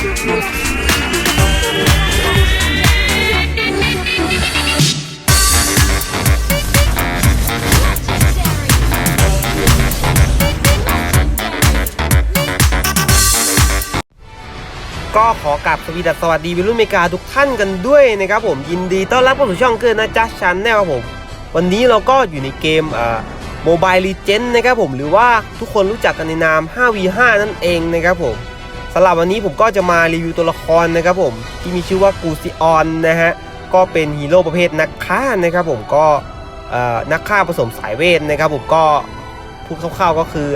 ก็ขอกลับสวีดัสสวัสดีวิรุ่นเมกาทุกท่านกันด้วยนะครับผมยินดีต้อนรับเข้าสู่ช่องเกินนะจ๊ะชันแน่ครับผม วันนี้เราก็อยู่ในเกมเอ่อโมบายลีเจนนะครับผมหรือว่าทุกคนรู้จักกันในนาม 5v5 นั่นเองนะครับผม สำหรับวันนี้ผมก็จะมารีวิวตัวละครนะครับผมที่มีชื่อว่ากูซิออนนะฮะก็เป็นฮีโร่ประเภทนักฆ่านะครับผมก็นักฆ่าผสมสายเวทนะครับผมก็พูดคร่าวๆก็คือ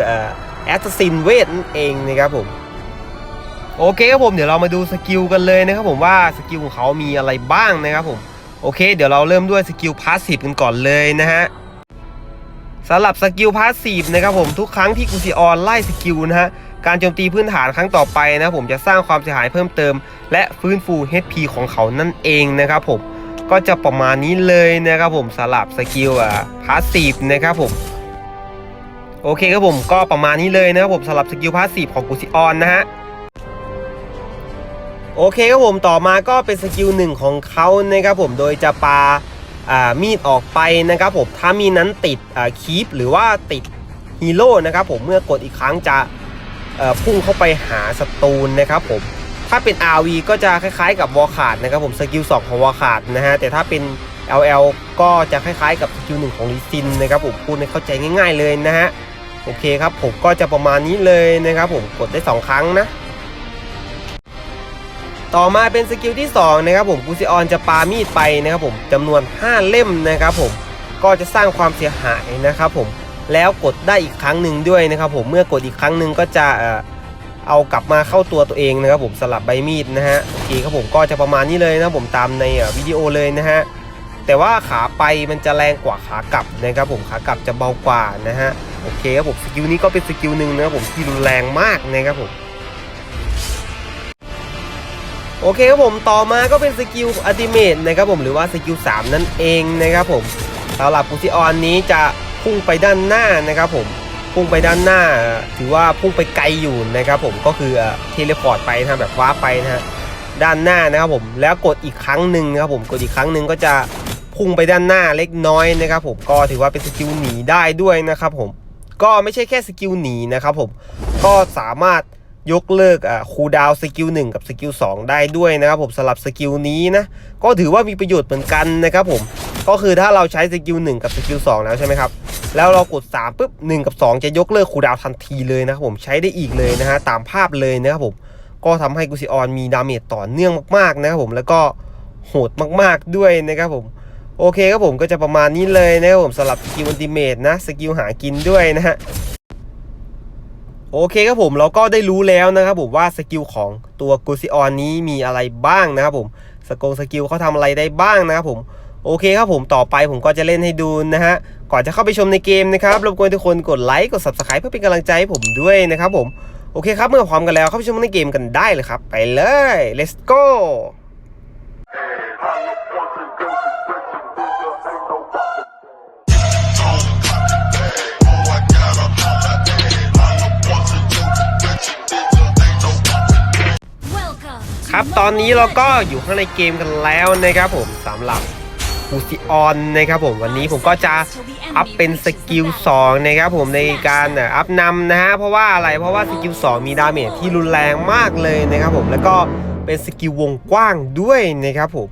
แอสซินเวทนั่นเองนะครับผมโอเคครับผมเดี๋ยวเรามาดูสกิลกันเลยนะครับผมว่าสกิลของเขามีอะไรบ้างนะครับผมโอเค เดี๋ยวเราเริ่มด้วยสกิลพาสซีฟกันก่อนเลยนะฮะสำหรับสกิลพาสซีฟนะครับผมทุกครั้งที่กูซิออนไล่สกิลนะฮะ การโจมตีพื้นฐานครั้งต่อไปนะผมจะสร้างความเสียหายเพิ่มเติม และฟื้นฟู HP ของเขานั่นเองนะครับผมก็จะประมาณนี้เลยนะครับผมสำหรับสกิลอ่าพาสซีฟนะครับผมโอเคครับผมก็ประมาณนี้เลยนะครับผมสำหรับสกิลพาสซีฟของกูซิออนนะฮะโอเคครับผมต่อมาก็เป็นสกิลหนึ่งของเขานะครับผมโดยจะปาอ่ามีดออกไปนะครับผมถ้ามีนั้นติดอ่าคีปหรือว่าติดฮีโร่นะครับผมเมื่อกดอีกครั้งจะ พุ่งเข้าไปหาศัตรูนะครับผมถ้าเป็น RV ก็จะคล้ายๆกับวอขาดนะครับผมสกิล2ของวอขาดนะฮะแต่ถ้าเป็น LL ก็จะคล้ายๆกับสกิลหนึ่งของลิซินนะครับผมพูดให้เข้าใจง่าย ๆเลยนะฮะโอเคครับผมก็จะประมาณนี้เลยนะครับผมกดได้ 2 ครั้งนะต่อมาเป็นสกิลที่2นะครับผมกูซิออนจะปามีดไปนะครับผมจำนวน 5 เล่มนะครับผมก็จะสร้างความเสียหายนะครับผม แล้วกดได้อีกครั้งหนึ่งด้วยนะครับผมเมื่อกดอีกครั้งหนึ่งก็จะเอากลับมาเข้าตัวตัวเองนะครับผมสลับใบมีดนะฮะโอเคครับผมก็จะประมาณนี้เลยนะครับผมตามในวิดีโอเลยนะฮะแต่ว่าขาไปมันจะแรงกว่าขากลับนะครับผมขากลับจะเบากว่านะฮะโอเคครับผมสกิลนี้ก็เป็นสกิลหนึ่งนะครับผมที่รุนแรงมากนะครับผมโอเคครับผมต่อมาก็เป็นสกิลอัลติเมทนะครับผมหรือว่าสกิล3นั่นเองนะครับผมสำหรับกูซิออนนี้จะ พุ่งไปด้านหน้านะครับผมพุ่งไปด้านหน้า ถือว่าพุ่งไปไกลอยู่นะครับผมก็คือเทเลพอร์ตไปนะแบบว้าไปนะฮะด้านหน้านะครับผมแล้วกดอีกครั้งหนึ่งนะครับผมกดอีกครั้งหนึ่งก็จะพุ่งไปด้านหน้าเล็กน้อยนะครับผมก็ถือว่าเป็นสกิลหนีได้ด้วยนะครับผมก็ไม่ใช่แค่สกิลหนีนะครับผมก็สามารถ ยกเลิกอ่าคูดาวสกิล1กับสกิล2ได้ด้วยนะครับผมสำหรับสกิลนี้นะก็ถือว่ามีประโยชน์เหมือนกันนะครับผมก็คือถ้าเราใช้สกิล1กับสกิล2แล้วใช่ไหมครับแล้วเรากด3ปุ๊บ1 กับ 2 จะยกเลิกคูดาวทันทีเลยนะครับผมใช้ได้อีกเลยนะฮะตามภาพเลยนะครับผมก็ทำให้กุซิออนมีดาเมจต่อเนื่องมากๆนะครับผมแล้วก็โหดมากๆด้วยนะครับผมโอเคครับผมก็จะประมาณนี้เลยนะครับผมสำหรับสกิลอันติเมตนะสกิลหากินด้วยนะฮะ โอเคครับผมเราก็ได้รู้แล้วนะครับผมว่าสกิลของตัวกูซิออนนี้มีอะไรบ้างนะครับผมสกงสกิลเขาทำอะไรได้บ้างนะครับผมโอเคครับผมต่อไปผมก็จะเล่นให้ดูนะฮะก่อนจะเข้าไปชมในเกมนะครับรบกวนทุกคนกดไลค์กด subscribe เพื่อเป็นกำลังใจให้ผมด้วยนะครับผมโอเคครับเมื่อพร้อมกันแล้วเข้าไปชมในเกมกันได้เลยครับ ไปเลย let's go ครับ ตอนนี้เราก็อยู่ข้างในเกมกันแล้วนะครับผมสำหรับกูซิออนนะครับผมวันนี้ผมก็จะอัพเป็นสกิล2นะครับผมในการอัพนำนะฮะเพราะว่าอะไรเพราะว่าสกิล2มีดาเมจที่รุนแรงมากเลยนะครับผมแล้วก็เป็นสกิลวงกว้างด้วยนะครับผม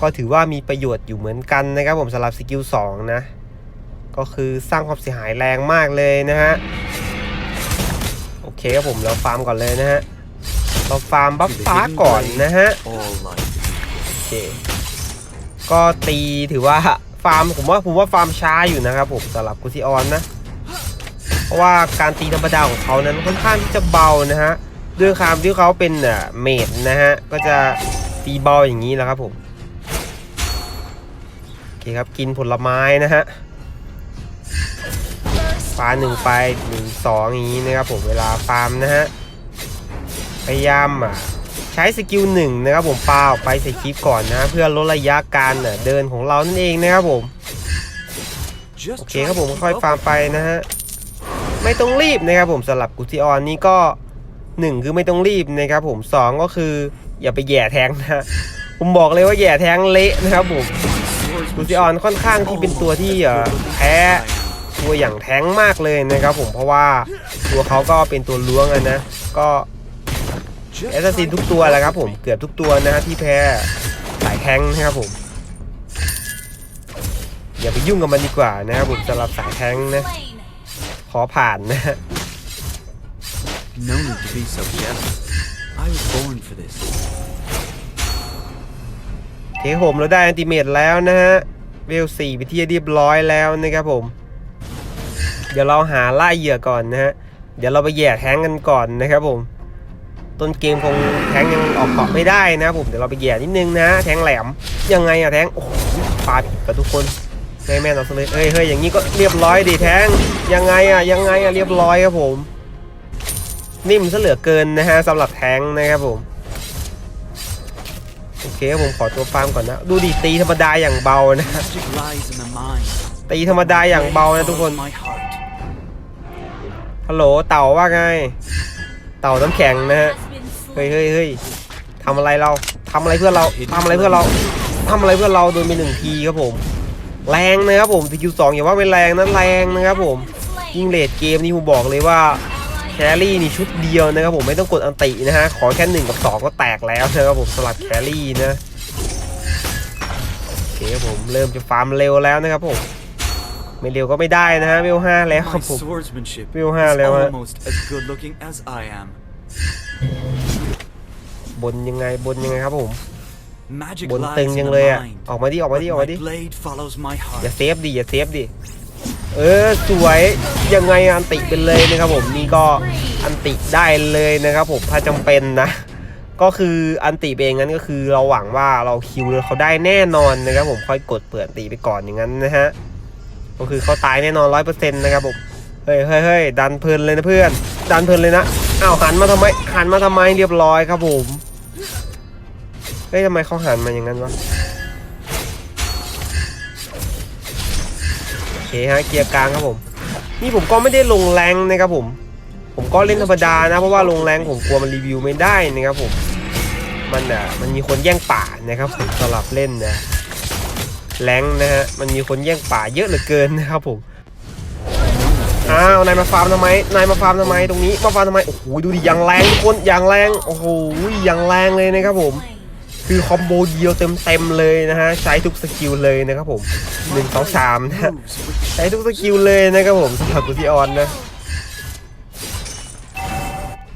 ก็ถือว่ามีประโยชน์อยู่เหมือนกันนะครับผมสำหรับสกิล2นะก็คือสร้างความเสียหายแรงมากเลยนะฮะโอเคครับผมเราฟาร์มก่อนเลยนะฮะ เราฟาร์มบัฟฟ้าก่อนนะฮะโอเคก็ตีถือว่าฟาร์มผมว่าผมว่าฟาร์มช้าอยู่นะครับผมสำหรับกุซิออนนะ เพราะว่าการตีธรรมดาของเขานั้นค่อนข้างที่จะเบานะฮะด้วยความที่เขาเป็นเอ่อเมดนะฮะก็จะตีเบาอย่างนี้แหละครับผมโอเคครับกินผลไม้นะฮะฟาหนึ่งไปหนึ่งสองอย่างนี้นะครับผมเวลาฟาร์มนะฮะ พยายามอะใช้สกิลหนึ่งนะครับผมปาออกไปใส่คลิปก่อนนะ เพื่อลดระยะการอะเดินของเรานั่นเองนะครับผม just โอเคครับผมค่อยฟาร์มไปนะฮะไม่ต้องรีบนะครับผมสำหรับกุติออนนี้ก็หนึ่งคือไม่ต้องรีบนะครับผมสองก็คืออย่าไปแหย่แทงนะฮะผมบอกเลยว่าแหย่แทงเละนะครับผมกุติออนค่อนข้างที่เป็นตัวที่เอ่อแพ้ตัวอย่างแท้งมากเลยนะครับผมเพราะว่าตัวเขาก็เป็นตัวล้วงอะนะก็ แอสซัสซินทุกตัวแหละครับผมเกือบทุกตัวนะฮะที่แพ้สายแทงค์นะครับผม อย่าไปยุ่งกับมันดีกว่านะครับผมสำหรับสายแทงค์นะ ขอผ่านนะฮะ No need to be so jealous. I was born for this. โอเคผมเราได้อันติเมตแล้วนะฮะ เวลสี่ไปที่เรียบร้อยแล้วนะครับผม เดี๋ยวเราหาล่าเหยื่อก่อนนะฮะ เดี๋ยวเราไปแย่แทงกันก่อนนะครับผม ต้นเกมคงแทงยังออกเกาะไม่ได้นะครับผมเดี๋ยวเราไปแย่นิดนึงนะ แทงแหลมยังไงอะแทงโอ้โหปาผิดกับทุกคนไม่แม่เอาซะเลยเฮ้ยเฮ้ยอย่างนี้ก็เรียบร้อยดิแทงยังไงอะยังไงอะเรียบร้อยครับผม นิ่มซะเหลือเกินนะฮะสำหรับแทงนะครับผมโอเคครับผมขอตัวฟาร์มก่อนนะ ดูดิตีธรรมดาอย่างเบานะตีธรรมดาอย่างเบานะทุกคนฮัลโหลเต่าว่าไง เต่าน้ำแข็งนะฮะ ฮ้ยเฮ้ยเฮ้ยทำอะไรเราทำอะไรเพื่อเราทำอะไรเพื่อเราทำอะไรเพื่อเราโดนไปหนึ่งทีครับผม แรงนะครับผมสกิลสองอย่าว่าเป็นแรงนะแรงนะครับผมยิ่งเลดเกมนี่ผมบอกเลยว่าแครี่นี่ชุดเดียวนะครับผมไม่ต้องกดอันตินะฮะขอแค่หนึ่งกับสองก็แตกแล้วนะครับผมสลับแครี่นะโอเคครับผมเริ่มจะฟาร์มเร็วแล้วนะครับผมไม่เร็วก็ไม่ได้นะฮะเวลห้าแล้วค My รับผม swordsmanship Viu, is Haleo, eh? almost as good looking as I am. บนยังไงบนยังไงครับผม Magic บน lies ตึง in ยัง the เลยอะ mind. ออกมาดิออกมา But ดิออกมา my ดิ blade follows my อย่า heart. เซฟดิอย่าเซฟดิเออสวยยังไงอันติเป็นเลยนะครับผมนี่ก็อันติได้เลยนะครับผมถ้าจำเป็นนะ ก็คืออันติเองงั้นก็คือเราหวังว่าเราคิวเขาได้แน่นอนนะครับผมค่อยกดเปิดอันติไปก่อนอย่างนั้นนะฮะก็คือเขาตายแน่นอนร้อยเปอร์เซ็นต์นะครับผมเฮ้ยเฮ้ยเฮ้ยดันเพลินเลยนะเพื่อน ดันเพลินเลยนะอ้าวหันมาทำไมหันมาทำไมเรียบร้อยครับผม เฮ้ยทำไมเขาหันมาอย่างนั้นวะโอเคฮะเกียร์กลางครับผม นี่ผมก็ไม่ได้ลงแรงนะครับผม ผมก็เล่นธรรมดานะ เพราะว่าลงแรงผมกลัวมันรีวิวไม่ได้นะครับผม มันอะมันมีคนแย่งป่านะครับผมสลับเล่นนะแรงนะฮะมันมีคนแย่งป่าเยอะเหลือเกินนะครับผมอ้าวนายมาฟาร์มทำไมนายมาฟาร์มทำไมตรงนี้มาฟาร์มทำไมโอ้โหดูดิอย่างแรงทุกคนอย่างแรงโอ้โหอย่างแรงเลยนะครับผม คือคอมโบเดียวเต็มๆเลยนะฮะใช้ทุกสกิลเลยนะครับผมหนึ่งสองสามนะฮะใช้ทุกสกิลเลยนะครับผมสำหรับกุซิออนนะ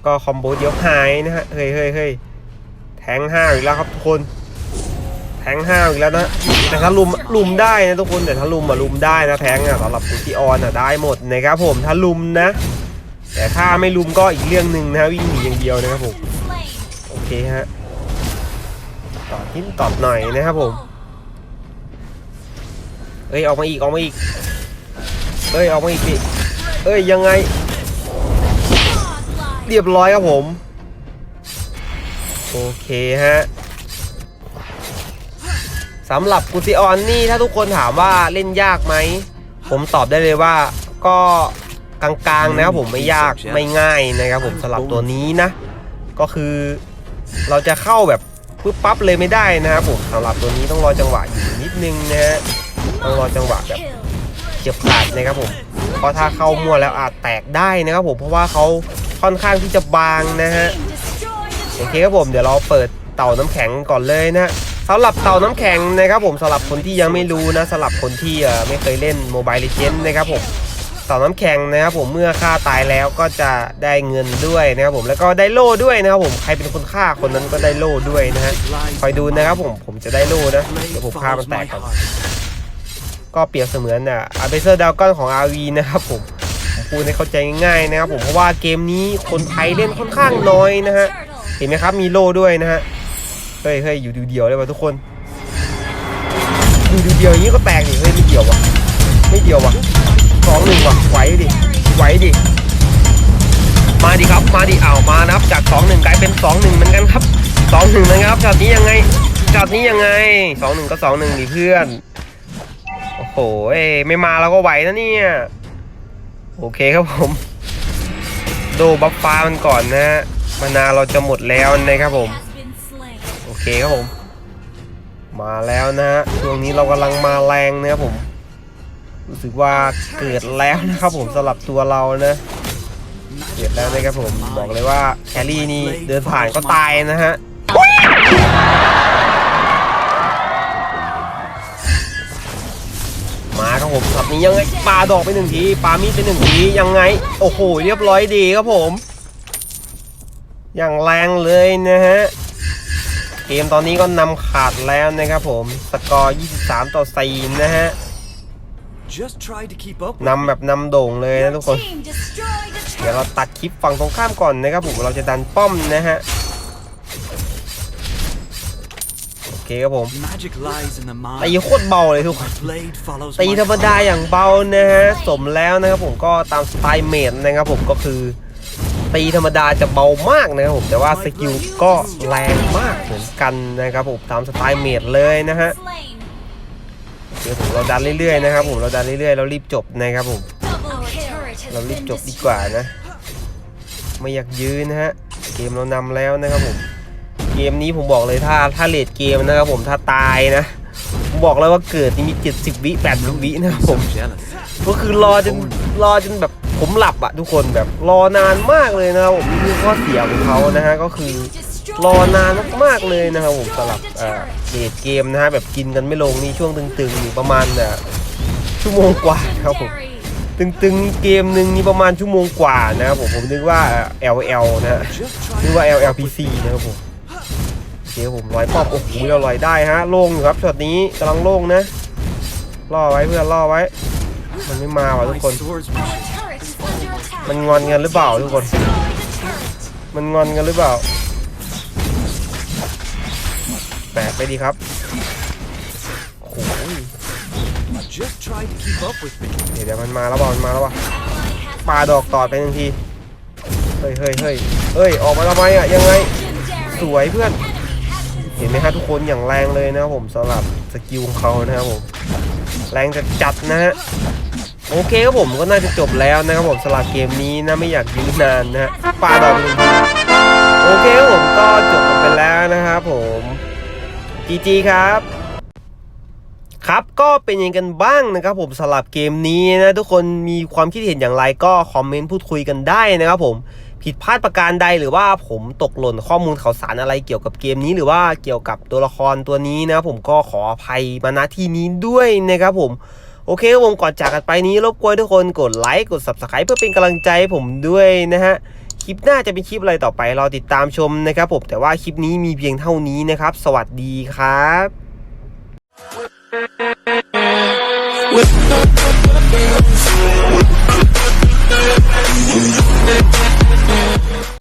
ก็คอมโบเดียวหายนะฮะเฮ้ยเฮ้ยเฮ้ยแทงห้าอีกแล้วครับทุกคนแทงห้าอีกแล้วนะแต่ถ้าลุมลุมได้นะทุกคนแต่ถ้าลุมอะลุมได้นะแทงอะสำหรับกุซิออนอะได้หมดนะครับผมถ้าลุมนะ แต่ถ้าไม่ลุมก็อีกเรื่องหนึ่งนะวิ่งหนีอย่างเดียวนะครับผมโอเคฮะ ตอบทิ้นตอบหน่อยนะครับผม เอ้ยออกมาอีกออกมาอีก เอ้ยออกมาอีกดิเอ้ยยังไง เรียบร้อยครับผม โอเคฮะสำหรับกุซิออนนี่ถ้าทุกคนถามว่าเล่นยากไหม ผมตอบได้เลยว่าก็กลางๆนะครับผมไม่ยากไม่ง่ายนะครับผมสำหรับตัวนี้นะ ก็คือเราจะเข้าแบบ ปึ๊บปั๊บเลยไม่ได้นะครับผมสำหรับตัวนี้ต้องรอจังหวะอยู่นิดนึงนะฮะต้องรอจังหวะแบบเฉียบขาดนะครับผมเพราะถ้าเข้ามั่วแล้วอาจแตกได้นะครับผมเพราะว่าเขาค่อนข้างที่จะบางนะฮะโอเคครับผมเดี๋ยวเราเปิดเต่าน้ำแข็งก่อนเลยนะสำหรับเต่าน้ำแข็งนะครับผมสำหรับคนที่ยังไม่รู้นะสำหรับคนที่ไม่เคยเล่นโมบายเลเจนด์นะครับผม เต่าน้ำแข็งนะครับผมเมื่อฆ่าตายแล้วก็จะได้เงินด้วยนะครับผมแล้วก็ได้โล่ด้วยนะครับผมใครเป็นคนฆ่าคนนั้นก็ได้โล่ด้วยนะฮะคอยดูนะครับผมผมจะได้โล่นะเดี๋ยวผมฆ่ามันแตกก่อนก็เปรียบเสมือนอะอาเบเซอร์ดาวกอนของ RV นะครับผมผมพูดให้เข้าใจง่ายๆนะครับผมเพราะว่าเกมนี้คนไทยเล่นค่อนข้างน้อยนะฮะเห็นไหมครับมีโล่ด้วยนะฮะเฮ้ยเฮ้ยอยู่เดียวๆเลยว่ะทุกคนอยู่เดียวๆอย่างนี้ก็แตกดิเฮ้ยไม่เดียวว่ะไม่เดียวว่ะ สองหนึ่งว่ะไหวดิไหวดิมาดิครับมาดิอ้าวมานะครับจากสองหนึ่งกลายเป็นสองหนึ่งเหมือนกันครับสองหนึ่งนะครับช็อตนี้ยังไงช็อตนี้ยังไงสองหนึ่งก็สองหนึ่งดิเพื่อนโอ้โหเอ้ไม่มาเราก็ไหวนะเนี่ยโอเคครับผมโดบัฟฟ้ามันก่อนนะฮะมานาเราจะหมดแล้วนะครับผมโอเคครับผม มาแล้วนะฮะช่วงนี้เรากำลังมาแรงนะครับผม รู้สึกว่าเกิดแล้วนะครับผมสำหรับตัวเรานะเก็บแล้วนะครับผมบอกเลยว่าแคลรี่นี่เดินผ่านก็ตายนะฮะมาครับผมช็อตนี้ยังไงปาดอกไปหนึ่งทีปามีดไปหนึ่งทียังไง โอ้โหเรียบร้อยดีครับผม อย่างแรงเลยนะฮะเกมตอนนี้ก็นำขาดแล้วนะครับผม สกอร์ 23 ต่อ 4 นะฮะ นำแบบนำโด่งเลยนะทุกคน Team destroyed a เดี๋ยวเรา turret. ตัดคลิปฝั่งตรงข้ามก่อนนะครับผมเราจะดันป้อมนะฮะโอเคครับผม Magic lies in the ตี mind. โคตรเบาเลยทุกคน Blade follows ตี my ธรรมดา fire. อย่างเบานะฮะสมแล้วนะครับผมก็ตามสไตล์เมดนะครับผมก็คือตีธรรมดาจะเบามากนะครับผมแต่ว่าสกิลก็แรงมากเหมือนกันนะครับผมตามสไตล์เมดเลยนะฮะ เดี๋ยวผมเราดันเรื่อยๆนะครับผมเราดันเรื่อยๆเรารีบจบนะครับผมเรารีบจบดีกว่านะ ไม่อยากยื้อนะฮะเกมเรานำแล้วนะครับผมเกมนี้ผมบอกเลยถ้าถ้าเลดเกมนะครับผมถ้าตายนะผมบอกเลยว่าเกิดนี่มี70วิ80วินะครับผมก็คือรอจนรอจนแบบผมหลับอะทุกคนแบบรอนานมากเลยนะครับผมนี่คือข้อเสียของเขานะฮะก็คือ รอนานมากๆเลยนะครับผมสำหรับเอ่อเลดเกมนะฮะแบบกินกันไม่ลงนี่ช่วงตึงๆอยู่ประมาณเอ่อชั่วโมงกว่าครับผมตึงๆเกมหนึ่งนี่ประมาณชั่วโมงกว่านะครับผมผมนึกว่า LL นะฮะ Just try นึกว่า LLPC นะครับผมเดี๋ยวผมลอยป้อมโอ้โหเราลอยได้ฮะโล่งอยู่ครับช็อตนี้กำลังโล่งนะล่อไว้เพื่อนล่อไว้ มันไม่มาว่ะทุกคน มันงอนกันหรือเปล่าทุกคน มันงอนกันหรือเปล่า แปลกไปดีครับโอ้โห Just try to keep up with me. เดี๋ยวเดี๋ยวมันมาแล้วว่ะมันมาแล้วว่ะ Ally has ปาดอกตอดไปหนึ่งที เฮ้ยเฮ้ยเฮ้ยเฮ้ย ออกมาทำไมอะยังไง legendary. สวยเพื่อน Enemy has เห็นไหมฮะทุกคนอย่างแรงเลยนะครับผมสำหรับสกิลของเขานะครับผม แรงจะจัดนะฮะโอเคครับผมก็น่าจะจบแล้วนะครับผมสำหรับเกมนี้นะไม่อยากยื้อนานนะฮะปาดอกไปหนึ่งทีโอเคครับผมก็จบกันไปแล้วนะครับผม จีจีครับครับก็เป็นยังกันบ้างนะครับผมสำหรับเกมนี้นะทุกคนมีความคิดเห็นอย่างไรก็คอมเมนต์พูดคุยกันได้นะครับผมผิดพลาดประการใดหรือว่าผมตกหล่นข้อมูลข่าวสารอะไรเกี่ยวกับเกมนี้หรือว่าเกี่ยวกับตัวละครตัวนี้นะครับผมก็ขออภัยมาณที่นี้ด้วยนะครับผมโอเคผมก่อนจากกันไปนี้รบกวนทุกคนกดไลค์กด subscribe เพื่อเป็นกำลังใจผมด้วยนะฮะ คลิปหน้าจะเป็นคลิปอะไรต่อไปรอติดตามชมนะครับผมแต่ว่าคลิปนี้มีเพียงเท่านี้นะครับ สวัสดีครับ